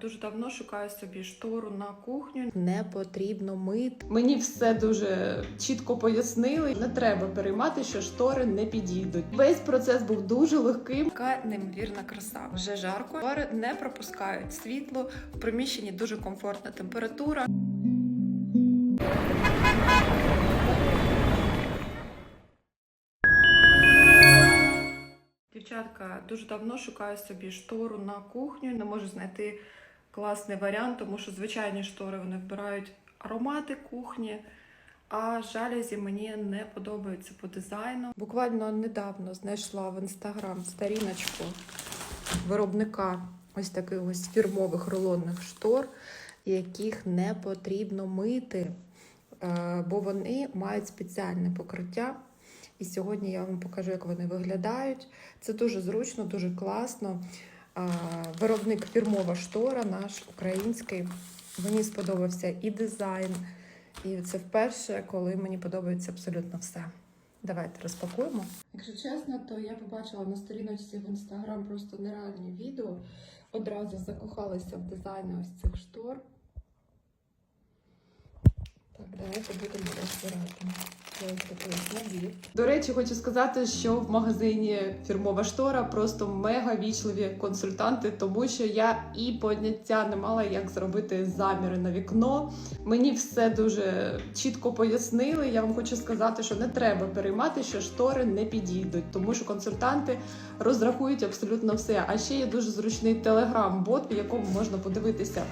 Дуже давно шукаю собі штору на кухню. Не потрібно мити. Мені все дуже чітко пояснили. Не треба переймати, що штори не підійдуть. Весь процес був дуже легким. Така неймовірна краса. Вже жарко. Штори не пропускають світло. В приміщенні дуже комфортна температура. Дівчатка, дуже давно шукаю собі штору на кухню. Не можу знайти класний варіант, тому що звичайні штори вони вбирають аромати кухні. А жалюзі мені не подобаються по дизайну. Буквально недавно знайшла в інстаграм сторіночку виробника ось таких ось фірмових рулонних штор, яких не потрібно мити, е, бо вони мають спеціальне покриття. І сьогодні я вам покажу, як вони виглядають. Це дуже зручно, дуже класно. Виробник фірмова штора, наш український. Мені сподобався і дизайн, і це вперше, коли мені подобається абсолютно все. Давайте розпакуємо. Якщо чесно, то я побачила на сторіночці в інстаграм просто нереальні відео. Одразу закохалася в дизайни ось цих штор. Так, давайте будемо розбирати. До речі, хочу сказати, що в магазині фірмова штора просто мега вічливі консультанти, тому що я і поняття не мала, як зробити заміри на вікно. Мені все дуже чітко пояснили. Я вам хочу сказати, що не треба переймати, що штори не підійдуть, тому що консультанти розрахують абсолютно все. А ще є дуже зручний телеграм-бот, в якому можна подивитися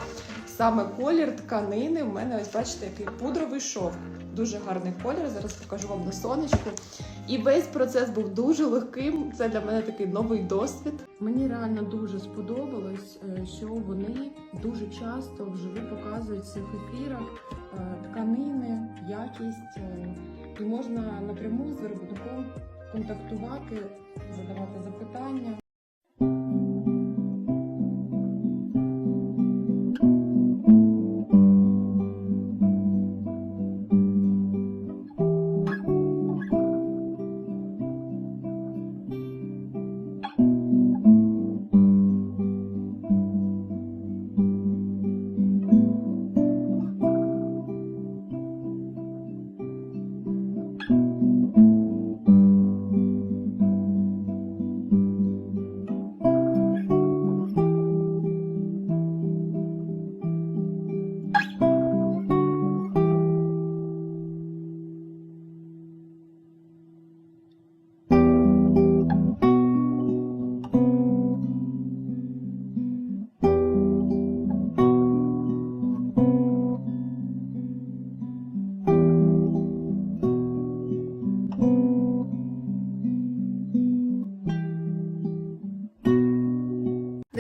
саме колір тканини. У мене ось бачите, який пудровий шовк. Дуже гарний колір. Зараз покажу вам на сонечку. І весь процес був дуже легким. Це для мене такий новий досвід. Мені реально дуже сподобалось, е, що вони дуже часто вживу показують в цих ефірах е, тканини, якість, е, і можна напряму з виробником контактувати, задавати запитання.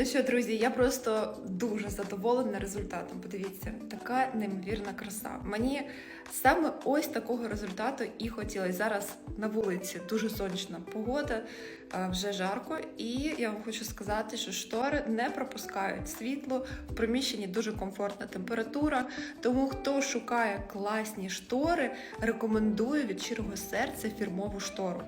Ну що, друзі, я просто дуже задоволена результатом. Подивіться, така неймовірна краса. Мені саме ось такого результату і хотілося. Зараз на вулиці дуже сонячна погода, е, вже жарко, і я вам хочу сказати, що штори не пропускають світло. В приміщенні дуже комфортна температура. Тому хто шукає класні штори, рекомендую від щирого серця фірмову штору.